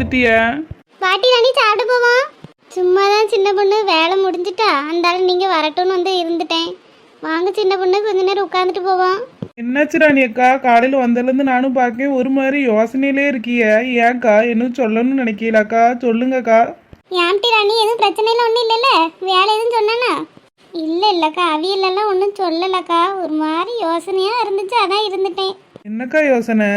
வந்துட்டிய? பாட்டி ராணி சாப்பிட போவோம் சும்மா தான் சின்ன பொண்ணு வேலை முடிஞ்சிட்டா. அந்தாலும் நீங்கள் வரட்டும்னு வந்து இருந்துட்டேன். வாங்க சின்ன பொண்ணு கொஞ்ச நேரம் உட்காந்துட்டு போவோம். என்னாச்சு ராணி அக்கா? காலையில் வந்ததுலேருந்து நானும் பார்க்கேன் ஒரு மாதிரி யோசனையிலே இருக்கிய. ஏன்க்கா? என்ன சொல்லணும்னு நினைக்கலாக்கா சொல்லுங்கக்கா. ஏம்டி ராணி? எதுவும் பிரச்சனைலாம் ஒன்றும் இல்லைல்ல? வேலை எதுவும் சொன்னானா? இல்லை இல்லைக்கா. அவியலெல்லாம் ஒன்றும் சொல்லலக்கா. ஒரு மாதிரி யோசனையாக இருந்துச்சு. அதான் இருந்துட்டேன். என்னக்கா யோசனை?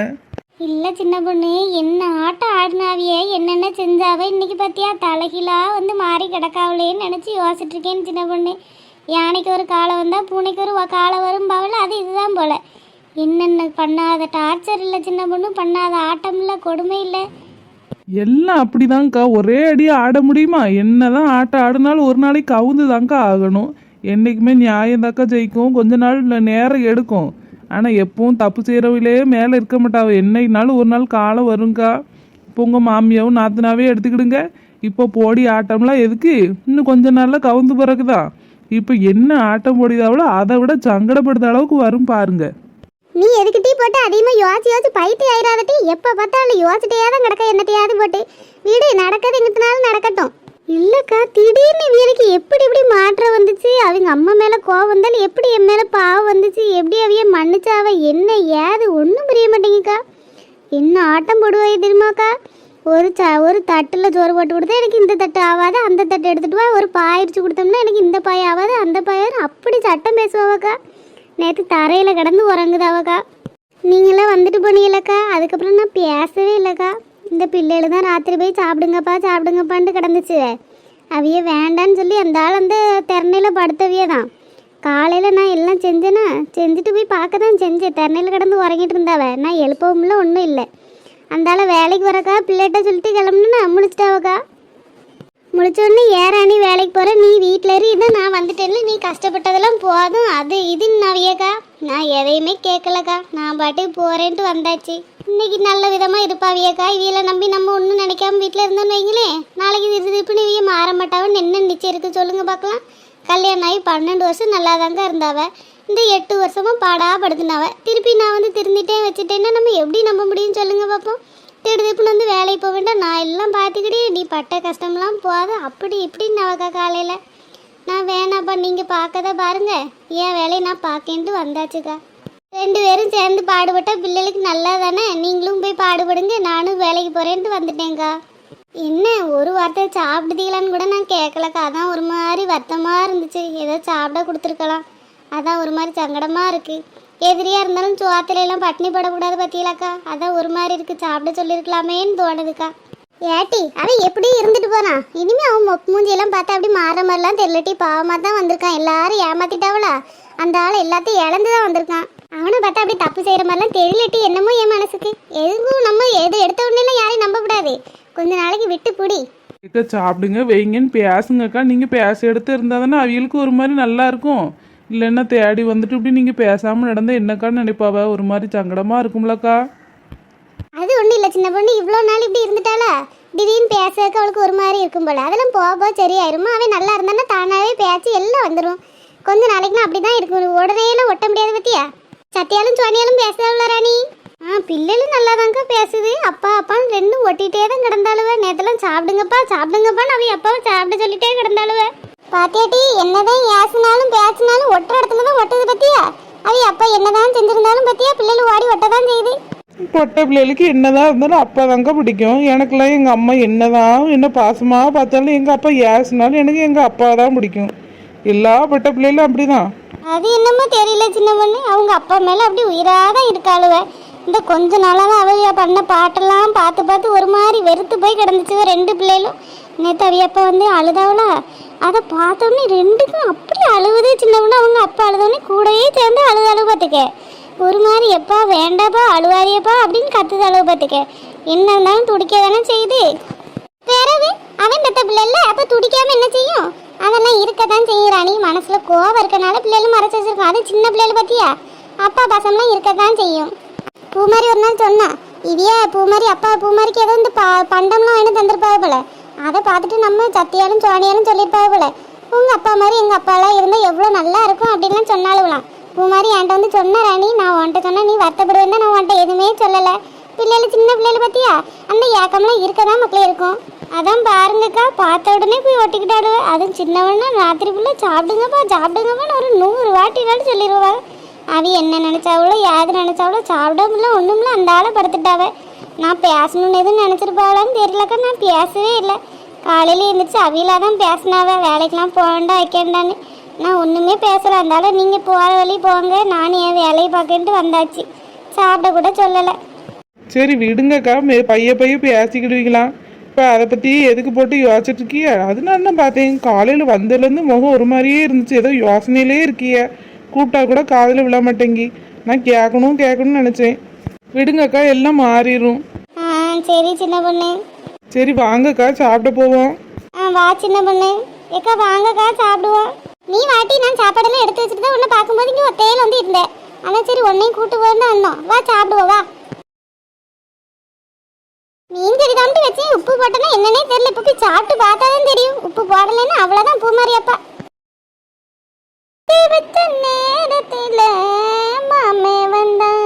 இல்லை சின்ன பொண்ணு என்ன ஆட்டம் ஆடினாவியே என்னென்ன செஞ்சாவ இன்னைக்கு பார்த்தியா தலைகீழா வந்து மாறி கிடக்காவலேன்னு நினச்சி யோசிச்சுட்டு இருக்கேன் சின்ன பொண்ணு. யானைக்கு ஒரு காலை வந்தால் பூனைக்கு ஒரு வ- காலை வரும் பாவல அது இதுதான் போல. என்னென்ன பண்ணாத டார்ச்சர் இல்லை சின்ன பொண்ணு பண்ணாத ஆட்டம் இல்லை கொடுமை இல்லை. எல்லாம் அப்படிதான்க்கா ஒரே அடி ஆட முடியுமா? என்னதான் ஆட்டம் ஆடினாலும் ஒரு நாளைக்கு கவுந்து தான்க்கா ஆகணும். என்றைக்குமே நியாயம் தாக்கா ஜெயிக்கும் கொஞ்ச நாள் நேரம் எடுக்கும். ஆனால் எப்பவும் தப்பு செய்கிறவிலே மேலே இருக்க மாட்டாவ என்னைனாலும் ஒரு நாள் காலம் வருங்க்கா இப்போ உங்கள் மாமியாவும் நாத்தனாவே எடுத்துக்கிடுங்க. இப்போ போடி ஆட்டம்லாம் எதுக்கு? இன்னும் கொஞ்ச நாளில் கவுந்து பிறகுதான் இப்போ என்ன ஆட்டம் போடிதாவளோ அதை விட சங்கடப்படுத்த அளவுக்கு வரும் பாருங்க. நீ எதுக்கு டீ போட்டு அதிகமாக யோசிச்சு யோசிச்சு பைத்தி ஆயிராத டீ எப்போ பார்த்தாலும் யோசிச்சிட்டே தான் கிடக்க என்னத்தையாவது போட்டு. வீடு நடக்கிறது எங்கிட்டனாலும் நடக்கட்டும். இல்லைக்கா திடீர்னு வீடுக்கு எப்படி எப்படி மாற்றம் வந்துச்சு? அவங்க அம்மா மேலே கோவம் வந்தாலும் எப்படி என் மேலே பாவம் வந்துச்சு? எப்படி அவைய மன்னிச்சாவ என்ன ஏது? ஒன்றும் புரிய மாட்டேங்குக்கா என்ன ஆட்டம் போடுவாய் தெரியுமாக்கா? ஒரு ச ஒரு தட்டில் சோறு போட்டு கொடுத்தா எனக்கு இந்த தட்டு ஆகாது அந்த தட்டு எடுத்துட்டு வா. ஒரு பாயிரிச்சு கொடுத்தோம்னா எனக்கு இந்த பாய் ஆகாது அந்த பாய் அப்படி சட்டம் பேசுவாக்கா நேற்று தரையில் கிடந்து உறங்குதாவக்கா. நீங்களாம் வந்துட்டு போனீங்களக்கா? அதுக்கப்புறம் நான் பேசவே இல்லைக்கா. இந்த பிள்ளைகள் தான் ராத்திரி போய் சாப்பிடுங்கப்பா சாப்பிடுங்கப்பான்ட்டு கிடந்துச்சு. அவைய வேண்டான்னு சொல்லி அந்த ஆள் அந்த திறனையில் படுத்தவையே தான். காலையில் நான் எல்லாம் செஞ்சேன்னா செஞ்சுட்டு போய் பார்க்க தான் செஞ்சேன். திறனையில் கிடந்து உறங்கிட்டு இருந்தாவ. நான் எழுப்பவும்ல ஒன்றும் இல்லை. அந்த ஆளை வேலைக்கு வரக்கா பிள்ளைகிட்ட சொல்லிட்டு கிளம்புனா முழிச்சிட்டாவக்கா. முடிச்சோடனே ஏறாணி வேலைக்கு போகிற நீ வீட்டில் இரு இதை நான் வந்துட்டேன்ல நீ கஷ்டப்பட்டதெல்லாம் போதும் அது இதுன்னு நவியக்கா நான் எதையுமே கேட்கலக்கா. நான் பாட்டுக்கு போகிறேன்ட்டு வந்தாச்சு. இன்னைக்கு நல்ல விதமாக இருப்பாவியக்கா இவியலை நம்பி நம்ம ஒன்றும் நினைக்காம வீட்டில் இருந்தோம்னு வைங்களேன் நாளைக்கு இது திருப்பின்னு இவிய மாற மாட்டாவன்னு என்ன நிச்சயம் இருக்கு சொல்லுங்க பார்க்கலாம். கல்யாணம் ஆகி பன்னெண்டு வருஷம் நல்லா தாங்க இருந்தாவ. இந்த எட்டு வருஷமும் பாடா படுத்துனாவ. திருப்பி நான் வந்து திருந்திட்டேன் வச்சுட்டேன்னா நம்ம எப்படி நம்ப முடியும்னு சொல்லுங்க பார்ப்போம். திடுதிப்புன்னு வந்து வேலைக்கு போக வேண்டாம். நான் எல்லாம் பார்த்துக்கிட்டே நீ பட்ட கஷ்டம்லாம் போகாத. அப்படி இப்படின்னு நவக்கா காலையில். நான் வேணாப்பா நீங்கள் பார்க்கத பாருங்க. என் வேலையை நான் பார்க்கேன்ட்டு வந்தாச்சுக்கா. ரெண்டு பேரும் சேர்ந்து பாடுபட்டால் பிள்ளைகளுக்கு நல்லா தானே நீங்களும் போய் பாடுபடுங்க நானும் வேலைக்கு போகிறேன்ட்டு வந்துட்டேங்க்கா என்ன ஒரு வார்த்தை சாப்பிடுதீங்களான்னு கூட நான் கேட்கலக்கா. அதான் ஒரு மாதிரி வருத்தமாக இருந்துச்சு. ஏதோ சாப்பிட கொடுத்துருக்கலாம். அதான் ஒரு மாதிரி சங்கடமாக இருக்குது எதிரியாக இருந்தாலும் சோத்துல பட்டினி படக்கூடாது பார்த்தீங்களாக்கா அதான் ஒரு மாதிரி இருக்குது சாப்பிட சொல்லியிருக்கலாமேன்னு தோணுதுக்கா. ஏட்டி அவன் எப்படி இருந்துட்டு போனான் இனிமே அவன் மொக் மூஞ்சியெல்லாம் பார்த்தா அப்படி மாற மாதிரிலாம் தெரியலட்டி. பாவமாக தான் வந்திருக்கான். எல்லாரும் ஏமாத்திட்டாவளா? அந்த ஆள் எல்லாத்தையும் இழந்து தான் வந்திருக்கான். அவனை பார்த்தா அப்படி தப்பு செய்கிற மாதிரிலாம் தெரியலட்டி என்னமோ என் மனசுக்கு. எதுவும் நம்ம எது எடுத்த உடனே யாரையும் நம்பக்கூடாது. கொஞ்ச நாளைக்கு விட்டு புடி. அக்கா சாப்பிடுங்க வைங்கன்னு பேசுங்கக்கா. நீங்கள் பேச எடுத்து இருந்தால் தானே அவியலுக்கு ஒரு மாதிரி நல்லா இருக்கும். இல்லைன்னா தேடி வந்துட்டு இப்படி நீங்கள் பேசாமல் நடந்தால் என்னக்கான்னு நினைப்பாவ? ஒரு மாதிரி சங்கடமாக இருக்கும்லக்கா. அது ஒன்றும் இல்லை சின்ன பொண்ணு. இவ்வளோ நாள் இப்படி இருந்துட்டாளா? திடீர்னு பேசறதுக்கு அவளுக்கு ஒரு மாதிரி இருக்கும் போல. அதெல்லாம் போக போக சரியாயிருமா? அவன் நல்லா இருந்தானா தானாகவே பேச்சு எல்லாம் வந்துடும் கொஞ்ச நாளைக்குனா அப்படி தான் இருக்கும் உடனேலாம் ஒட்ட முடியாது பத்தியா? சத்தியாலும் சோனியாலும் பேசுறவள ராணி? ஆ பிள்ளைகளும் நல்லா பேசுது. அப்பா அப்பான்னு ரெண்டும் ஒட்டிகிட்டே தான் கிடந்தாளுவ. நேத்தெல்லாம் சாப்பிடுங்கப்பா சாப்பிடுங்கப்பான்னு அவ அப்பாவை சாப்பிட சொல்லிட்டே கிடந்தாளுவ. பாத்தியாட்டி என்னதான் ஏசினாலும் பேசினாலும் ஒட்டுற இடத்துல தான் ஒட்டுது பத்தியா? அவ அப்பா என்னதான் செஞ்சிருந்தாலும் பத்தியா? பிள்ளைகள் ஓடி ஒட்ட தான் செய்யுது. பொட்டை பிள்ளைகளுக்கு என்னதான் இருந்தாலும் அப்பா தாங்க பிடிக்கும். எனக்குலாம் எங்கள் அம்மா என்னதான் என்ன பாசமாக பார்த்தாலும் எங்கள் அப்பா ஏசினாலும் எனக்கு எங்கள் அப்பா தான் பிடிக்கும். எல்லா பொட்டை பிள்ளைகளும் அப்படிதான். அது என்னமோ தெரியல சின்ன பொண்ணு. அவங்க அப்பா மேலே அப்படி உயிராதான் இருக்காளுவ. இந்த கொஞ்ச நாளாக தான் அவைய பண்ண பாட்டெல்லாம் பார்த்து பார்த்து ஒரு மாதிரி வெறுத்து போய் கிடந்துச்சு ரெண்டு பிள்ளைகளும். நேற்று அவைய அப்பா வந்து அழுதாவளா அதை பார்த்தோன்னே ரெண்டுக்கும் அப்படி அழுவுது சின்ன பொண்ணு. அவங்க அப்பா அழுதோடனே கூடயே சேர்ந்து அழுது அழுவு பார்த்துக்க. ஒரு மாதிரி எப்பா வேண்டாப்பா அழுவாரியப்பா அப்படின்னு கத்துது அழுவு பார்த்துக்க. என்ன இருந்தாலும் துடிக்க தானே செய்யுது. பிறகு அவன் பெத்த பிள்ளைல அப்போ துடிக்காமல் என்ன செய்யும்? அதெல்லாம் இருக்கத்தான் செய்யும் ராணி. மனசுல கோவம் இருக்கனால பிள்ளைகளும் மறைச்சு வச்சிருக்கோம். அது சின்ன பிள்ளைகள் பத்தியா? அப்பா பசங்களும் இருக்கத்தான் செய்யும். பூமாரி ஒரு நாள் சொன்னா இதையே பூமாரி அப்பா பூமாரிக்கு ஏதோ இந்த ப- பண்டம்லாம் வாங்கி தந்திருப்பாவு போல. அதை பார்த்துட்டு நம்ம சத்தியாலும் சோனியாலும் சொல்லியிருப்பாவு போல. உங்க அப்பா மாதிரி எங்க அப்பாலாம் இருந்தா எவ்வளவு நல்லா இருக்கும் அப்படின்லாம் சொன்னாலுலாம் பூமாரி என்கிட்ட வந்து சொன்ன ராணி நான் உன்கிட்ட சொன்ன நீ வருத்தப்படுவேன் நான் உன்கிட்ட எதுவுமே சொல்லலை. பிள்ளைகள் சின்ன பிள்ளைகள் பத்தியா? அந்த ஏக்கம்லாம் இருக்கதான் மக்களே இருக்கும். அதான் பாருங்கக்கா பார்த்த உடனே போய் ஒட்டிக்கிட்டாடுவ அதுவும் சின்னவனா ராத்திரி பிள்ளை சாப்பிடுங்கப்பா சாப்பிடுங்கப்பான்னு ஒரு நூறு வாட்டினாலும் சொல்லிடுவாங்க அவ என்ன நினைச்சாவளோ யாது நினைச்சாவளோ சாப்பிடாமல ஒன்றும்ல அந்த ஆளை படுத்துட்டாவ. நான் பேசணும்னு எதுவும் நினைச்சிருப்பாளான்னு தெரியலக்கா நான் பேசவே இல்லை. காலையில எழுந்திரிச்சு அவியில தான் பேசினாவ. வேலைக்கெல்லாம் போகண்டா வைக்கண்டான்னு நான் ஒன்றுமே பேசல அதனால நீங்கள் போகிற வழி போங்க நானும் என் வேலையை பார்க்கன்ட்டு வந்தாச்சு. சாப்பிட கூட சொல்லலை. சரி விடுங்கக்கா பைய பைய பேசிக்கிடுவீங்களா? இப்போ அதை பற்றி எதுக்கு போட்டு யோசிச்சுட்டு இருக்கிய? அதனால தான் பார்த்தேன் காலையில் வந்ததுலேருந்து முகம் ஒரு மாதிரியே இருந்துச்சு. ஏதோ யோசனையிலே இருக்கிய. கூப்பிட்டா கூட காதில் விழ மாட்டேங்கி. நான் கேட்கணும் கேட்கணும்னு நினச்சேன். விடுங்கக்கா எல்லாம் மாறிடும் சரி சின்ன பொண்ணு. சரி வாங்கக்கா சாப்பிட போவோம். வா சின்ன பொண்ணு. ஏக்கா வாங்கக்கா சாப்பிடுவோம். நீ வாட்டி நான் சாப்பாடெல்லாம் எடுத்து வச்சுட்டு தான் உன்னை பார்க்கும்போது இங்கே ஒத்தையில் வந்து இருந்தேன் அதான் சரி உன்னையும் கூட்டு போன்னு வந்தோம். வா சாப்பிடுவோம் வா. மீன் கறி தாண்டி வச்சு உப்பு போட்டனா என்னன்னே தெரியல. இப்போ போய் சாப்பிட்டு பார்த்தாதான் தெரியும். உப்பு போடலைன்னா அவ்வளோதான் பூ மாதிரியப்பா வச்ச நேரத்தில் மாமே வந்தான்.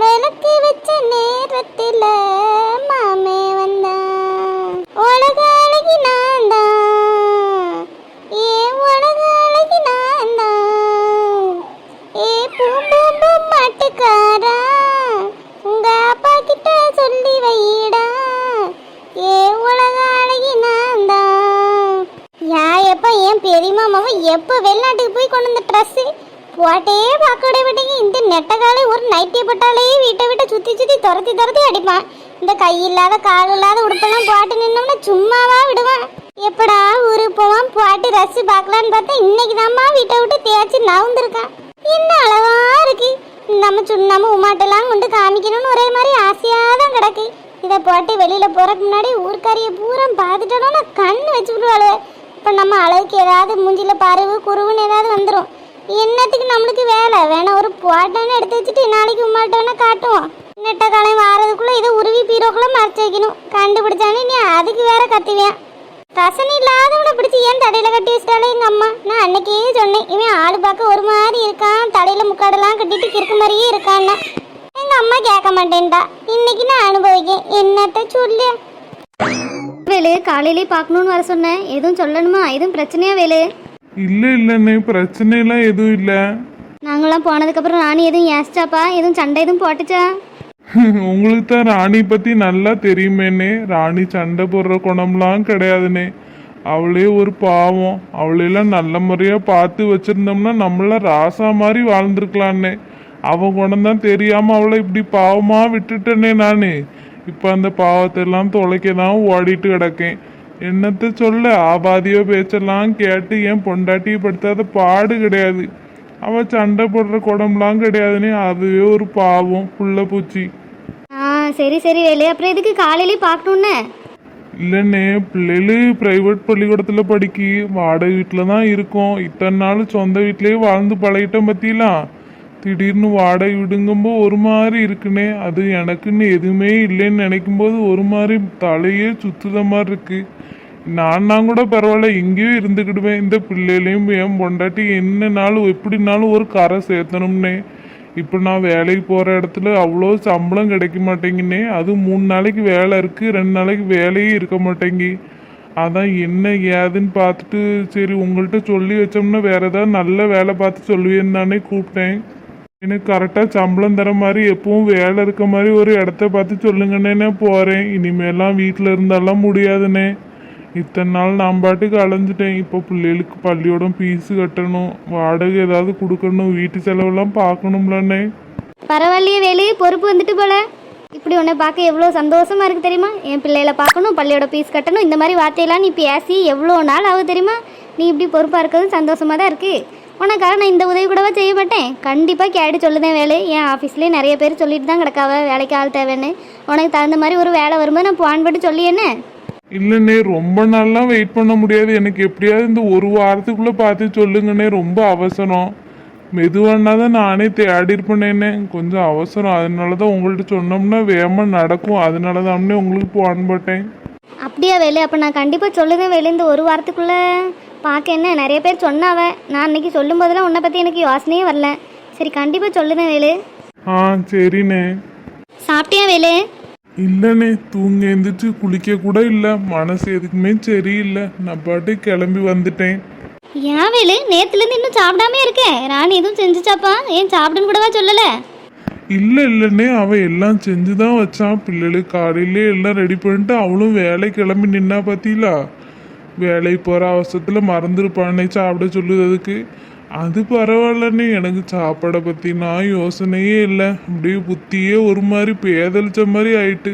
விளக்கு வச்ச நேரத்தில் பெரியம்மா எப்போ வெளிநாட்டுக்கு போய் கொண்டு வந்த ட்ரெஸ்ஸு போட்டே பார்க்க விட விட்டீங்க இந்த நெட்டகாலே ஒரு நைட்டியை போட்டாலே வீட்டை விட்டு சுற்றி சுற்றி துரத்தி துரத்தி அடிப்பான். இந்த கை இல்லாத கால் இல்லாத உடுப்பெல்லாம் போட்டு நின்னோம்னா சும்மாவா விடுவான். எப்படா ஊருக்கு போவான் போட்டு ரசி பார்க்கலான்னு பார்த்தா இன்னைக்கு தான்மா வீட்டை விட்டு தேய்ச்சி நவுந்துருக்கான். என்ன அளவாக இருக்கு. நம்ம சுண்ணாம நம்ம உமாட்டெல்லாம் கொண்டு காமிக்கணும்னு ஒரே மாதிரி ஆசையாக தான் கிடக்கு. இதை போட்டு வெளியில் போகிறதுக்கு முன்னாடி ஊர்க்காரியை பூரா பார்த்துட்டோன்னா கண்ணு வச்சு விடுவாள் இப்போ நம்ம அழகுக்கு ஏதாவது மூஞ்சில பருவு குருவுன்னு ஏதாவது வந்துடும் என்னத்துக்கு நம்மளுக்கு வேலை? வேணா ஒரு போட்டோன்னு எடுத்து வச்சுட்டு நாளைக்கு உமாட்டோன்னு காட்டுவோம். நெட்ட காலையும் வாரதுக்குள்ளே இதை உருவி பீரோக்குள்ள மறைச்சு வைக்கணும். கண்டுபிடிச்சானே நீ அதுக்கு வேற கத்துவேன் ரசனை இல்லாதவனை பிடிச்சி ஏன் தடையில கட்டி வச்சிட்டாலே எங்கள் அம்மா? நான் அன்னைக்கே சொன்னேன் இவன் ஆள் பார்க்க ஒரு மாதிரி இருக்கான் தலையில முக்காடெல்லாம் கட்டிட்டு கிறுக்கு மாதிரியே இருக்கான்னா. எங்கள் அம்மா கேட்க மாட்டேன்டா. இன்னைக்கு நான் அனுபவிக்கேன். என்னத்த சொல்லு வேலு காலையிலே பார்க்கணுன்னு வர சொன்னேன். எதுவும் சொல்லணுமா? எதுவும் பிரச்சனையா வேலு? இல்லை இல்லைண்ணே பிரச்சனைலாம் எதுவும் இல்லை. நாங்களாம் போனதுக்கப்புறம் ராணி எதுவும் ஏசிச்சாப்பா? எதுவும் சண்டை எதுவும் போட்டுச்சா? உங்களுக்கு தான் ராணி பற்றி நல்லா தெரியுமேண்ணே ராணி சண்டை போடுற குணம்லாம் கிடையாதுண்ணே. அவளே ஒரு பாவம். அவளையெல்லாம் நல்ல முறையாக பார்த்து வச்சுருந்தோம்னா நம்மளாம் ராசா மாதிரி வாழ்ந்துருக்கலான்னே அவன் குணம் தான் தெரியாமல் அவளை இப்படி பாவமாக விட்டுட்டேனே நான். இப்போ அந்த பாவத்தை எல்லாம் தொலைக்க தான் ஓடிட்டு கிடக்கேன். என்னத்த சொல்ல ஆபாதியோ பேச்செல்லாம் கேட்டு என் பொண்டாட்டியை படுத்தாத பாடு கிடையாது. அவ சண்டை போடுற குடம்லாம் கிடையாதுன்னே அதுவே ஒரு பாவம் புள்ள பூச்சி. ஆ சரி சரி வேலு. அப்புறம் எதுக்கு காலையிலே பார்க்கணுன்னு இல்லைண்ணே பிள்ளைகள் ப்ரைவேட் பள்ளிக்கூடத்தில் படிக்கி வாடகை வீட்டில் தான் இருக்கோம். இத்தனை நாள் சொந்த வீட்டிலேயே வாழ்ந்து பழகிட்டோம் பற்றிலாம் திடீர்னு வாடகை விடுங்கும்போது ஒரு மாதிரி இருக்குண்ணே அது எனக்குன்னு எதுவுமே இல்லைன்னு நினைக்கும்போது ஒரு மாதிரி தலையே சுத்துத மாதிரி இருக்கு நான் கூட பரவாயில்ல இங்கேயும் இருந்துக்கிடுவேன். இந்த பிள்ளைகளையும் என் பொண்டாட்டி என்னனாலும் எப்படினாலும் ஒரு கரை சேர்த்தணும்னே. இப்போ நான் வேலைக்கு போகிற இடத்துல அவ்வளோ சம்பளம் கிடைக்க மாட்டேங்கினே. அது மூணு நாளைக்கு வேலை இருக்குது ரெண்டு நாளைக்கு வேலையே இருக்க மாட்டேங்கி. அதான் என்ன ஏதுன்னு பார்த்துட்டு சரி உங்கள்கிட்ட சொல்லி வச்சோம்னா வேறு ஏதாவது நல்ல வேலை பார்த்து சொல்லுவேன்னு தானே கூப்பிட்டேன். எனக்கு கரெக்டாக சம்பளம் தர மாதிரி எப்பவும் வேலை இருக்க மாதிரி ஒரு இடத்த பார்த்து சொல்லுங்கண்ணே போகிறேன் இனிமேலாம் வீட்டில் இருந்தாலாம் முடியாதுண்ணே. இத்தனை நாள் நான் பாட்டுக்கு அலைஞ்சிட்டேன். இப்போ பிள்ளைகளுக்கு பள்ளியோட ஃபீஸு கட்டணும். வாடகை ஏதாவது கொடுக்கணும். வீட்டு செலவெல்லாம் பார்க்கணும்லண்ணே. பரவாயில்லையே வேலையே பொறுப்பு வந்துட்டு போல. இப்படி உன்னை பார்க்க எவ்வளோ சந்தோஷமா இருக்கு தெரியுமா? என் பிள்ளைகளை பார்க்கணும் பள்ளியோட ஃபீஸ் கட்டணும். இந்த மாதிரி வார்த்தையெல்லாம் நீ பேசி எவ்வளோ நாள் ஆகுது தெரியுமா? நீ இப்படி பொறுப்பாக இருக்கிறது சந்தோஷமாக தான் இருக்குது உனக்காக நான் இந்த உதவி கூடவா செய்ய மாட்டேன்? கண்டிப்பாக கேட்டு சொல்லுதேன் வேலை. என் ஆஃபீஸ்லேயே நிறைய பேர் சொல்லிட்டு தான் கிடக்காவ. வேலைக்கு ஆள் தேவைன்னு. உனக்கு தகுந்த மாதிரி ஒரு வேலை வரும்போது நான் போன் பண்ணி சொல்லி என்ன? இல்லைண்ணே ரொம்ப நாள்லாம் வெயிட் பண்ண முடியாது. எனக்கு எப்படியாவது இந்த ஒரு வாரத்துக்குள்ளே பார்த்து சொல்லுங்கண்ணே. ரொம்ப அவசரம். மெதுவானா தான் நானே தேடி இருப்பேனே கொஞ்சம் அவசரம். அதனால தான் உங்கள்கிட்ட சொன்னோம்னா வேகமாக நடக்கும். அதனால தான் உங்களுக்கு போன் போட்டேன். அப்படியா வேலு? அப்போ நான் கண்டிப்பாக சொல்லுதேன் வேலு. இந்த ஒரு வாரத்துக்குள்ளே பார்க்க என்ன? நிறைய பேர் சொன்னாவ. நான் அன்னைக்கு சொல்லும் போதெல்லாம் உன்னை பற்றி எனக்கு யோசனையே வரல. சரி கண்டிப்பாக சொல்லுதேன் வேலு. ஆ சரிண்ணே. சாப்பிட்டியா வேலு? இல்லைண்ணே தூங்க எந்திரிச்சு குளிக்க கூட இல்லை. மனசு எதுக்குமே சரியில்லை. நான் பாட்டு கிளம்பி வந்துட்டேன். ஏன் வேலு? நேத்துலேருந்து இன்னும் சாப்பிடாம இருக்கேன் ராணி எதுவும் செஞ்சுச்சாப்பா? ஏன் சாப்பிடுன்னு கூடவா சொல்லலை? இல்லை இல்லைண்ணே அவன் எல்லாம் செஞ்சு தான் வச்சான். பிள்ளைகளுக்கு காலையிலே எல்லாம் ரெடி பண்ணிட்டு அவளும் வேலை கிளம்பி நின்னா பார்த்தீங்களா வேலைக்கு போகிற அவசரத்தில் மறந்துருப்பானே சாப்பிட சொல்லுறதுக்கு. அது பரவாயில்லண்ணே எனக்கு சாப்பாடை பற்றி நான் யோசனையே இல்லை. அப்படியே புத்தியே ஒரு மாதிரி பேதளிச்ச மாதிரி ஆயிட்டு.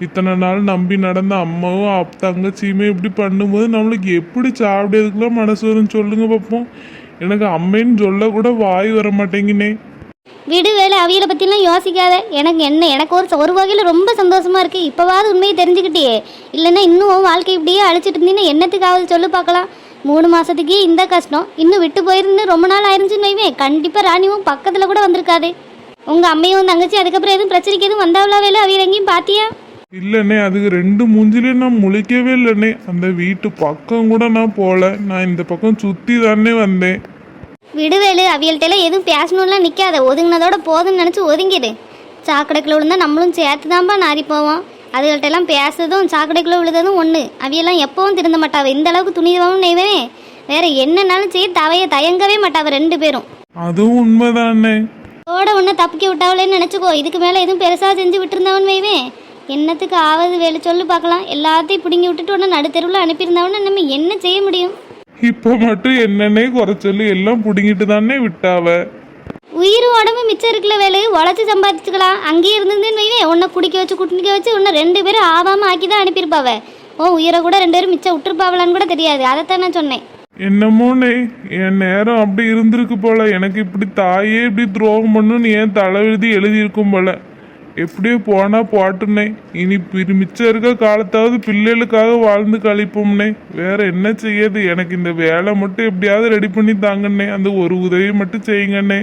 இத்தனை நாள் நம்பி நடந்த அம்மாவும் அப் தங்கச்சியுமே இப்படி பண்ணும்போது நம்மளுக்கு எப்படி சாப்பிடுறதுக்குலாம் மனசு வரும் சொல்லுங்க பார்ப்போம் எனக்கு அம்மைன்னு சொல்ல கூட வாய் வர மாட்டேங்கினே. விடு வேலை அவியலை பற்றிலாம் யோசிக்காத. எனக்கு என்ன எனக்கு ஒரு ஒரு வகையில் ரொம்ப சந்தோஷமாக இருக்குது இப்போவாது உண்மையை தெரிஞ்சுக்கிட்டியே. இல்லைன்னா இன்னும் வாழ்க்கை இப்படியே அழிச்சிட்டு இருந்தீங்கன்னா என்னத்துக்காவது சொல்லு பார்க்கலாம். மூணு மாதத்துக்கே இந்த கஷ்டம். இன்னும் விட்டு போயிருந்து ரொம்ப நாள் ஆயிருந்துச்சுன்னு வைவேன் கண்டிப்பாக ராணியும் பக்கத்தில் கூட வந்திருக்காது. உங்கள் அம்மையும் தங்கச்சி அதுக்கப்புறம் எதுவும் பிரச்சனைக்கு எதுவும் வந்தாவளா வேலை? அவியல் எங்கேயும் பார்த்தியா இல்லைண்ணே அதுக்கு ரெண்டு மூஞ்சிலையும் நான் முழிக்கவே இல்லைண்ணே. அந்த வீட்டு பக்கம் கூட நான் போகல. நான் இந்த பக்கம் சுற்றி தானே வந்தேன். விடுவேலு அவியல்கிட்ட எதுவும் பேசணும்லாம் நிற்காத ஒதுங்கினதோட போதும்னு நினச்சி ஒதுங்கிடு. சாக்கடைக்குள்ள விழுந்தா நம்மளும் சேர்த்து தான்ப்பா நாரி போவோம் அதுகள்ட்ட எல்லாம் பேசுறதும் சாக்கடைக்குள்ள விழுந்ததும் ஒன்று அவியெல்லாம் எப்பவும் திருந்த மாட்டாவ. இந்த அளவுக்கு துணிதவும் நெய்வே வேற என்னன்னாலும் செய்ய தவைய தயங்கவே மாட்டாவ ரெண்டு பேரும். அதுவும் உண்மைதானே. ஓட ஒன்று தப்பிக்க விட்டாவளேன்னு நினச்சிக்கோ. இதுக்கு மேலே எதுவும் பெருசாக செஞ்சு விட்டுருந்தவன் வைவேன் என்னத்துக்கு ஆவது வேலை சொல்லு பார்க்கலாம். எல்லாத்தையும் பிடுங்கி விட்டுட்டு உடனே நடுத்தெருவில் அனுப்பியிருந்தவன நம்ம என்ன செய்ய முடியும்? இப்போ மட்டும் என்னன்னே குறைச்சொல்லி எல்லாம் பிடுங்கிட்டு தானே விட்டாவ? உயிர் உடம்பு மிச்சம் இருக்குல்ல வேலை உழைச்சி சம்பாதிச்சுக்கலாம். அங்கேயே இருந்ததுன்னு வைவேன் உன்னை குடிக்க வச்சு குட்டிக்க வச்சு உன்னை ரெண்டு பேரும் ஆவாமல் ஆக்கி தான் அனுப்பியிருப்பாவ. ஓ உயிரை கூட ரெண்டு பேரும் மிச்சம் விட்டுருப்பாவலான்னு கூட தெரியாது. அதைத்தான் நான் சொன்னேன். என்னமோனே என் நேரம் அப்படி இருந்திருக்கு போல. எனக்கு இப்படி தாயே இப்படி துரோகம் பண்ணுன்னு ஏன் தலைவிழுதி எழுதியிருக்கும் போல. எப்படியோ போனா போட்டுனே. இனி மிச்சம் இருக்க காலத்தாவது பிள்ளைகளுக்காக வாழ்ந்து கழிப்போம்னே. வேற என்ன செய்யது எனக்கு இந்த வேலை மட்டும் எப்படியாவது ரெடி பண்ணி தாங்கண்ணே. அந்த ஒரு உதவி மட்டும் செய்யுங்கண்ணே.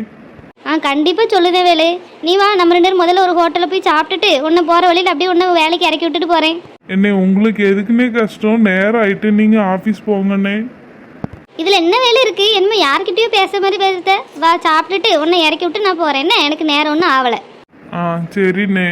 ஆ கண்டிப்பாக சொல்லுதேன் வேலு. நீ வா நம்ம ரெண்டு பேரும் முதல்ல ஒரு ஹோட்டலில் போய் சாப்பிட்டுட்டு உன்னை போகிற வழியில் அப்படியே உன்னை வேலைக்கு இறக்கி விட்டுட்டு போகிறேன் என்ன உங்களுக்கு எதுக்குன்னே கஷ்டம்? நேரம் ஆயிட்டு நீங்க ஆபீஸ் போங்கண்ணே. இதில் என்ன வேலை இருக்குது என்னமோ யார்கிட்டயோ பேச மாதிரி பேசுத வா சாப்பிட்டுட்டு உன்னை இறக்கி விட்டு நான் போகிறேன் என்ன? எனக்கு நேரம் ஒன்றும் ஆகலை ஆ சரிண்ணே.